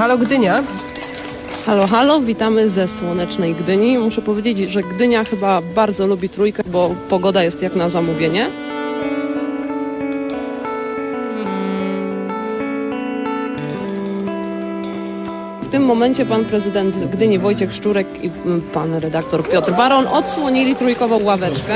Halo Gdynia. Halo, halo, witamy ze słonecznej Gdyni. Muszę powiedzieć, że Gdynia chyba bardzo lubi trójkę, bo pogoda jest jak na zamówienie. W tym momencie pan prezydent Gdyni Wojciech Szczurek i pan redaktor Piotr Baron odsłonili trójkową ławeczkę.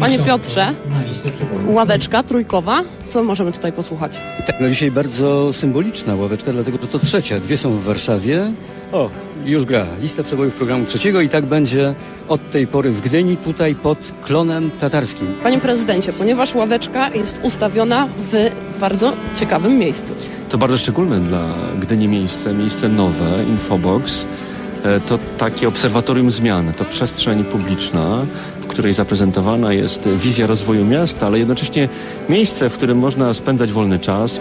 Panie Piotrze, ławeczka trójkowa. Co możemy tutaj posłuchać? Tak, no dzisiaj bardzo symboliczna ławeczka, dlatego że to trzecia. Dwie są w Warszawie. O, już gra. Lista przebojów programu trzeciego i tak będzie od tej pory w Gdyni, tutaj pod klonem tatarskim. Panie prezydencie, ponieważ ławeczka jest ustawiona w bardzo ciekawym miejscu. To bardzo szczególne dla Gdyni miejsce, miejsce nowe, Infobox. E, To takie obserwatorium zmian, to przestrzeń publiczna, w której zaprezentowana jest wizja rozwoju miasta, ale jednocześnie miejsce, w którym można spędzać wolny czas.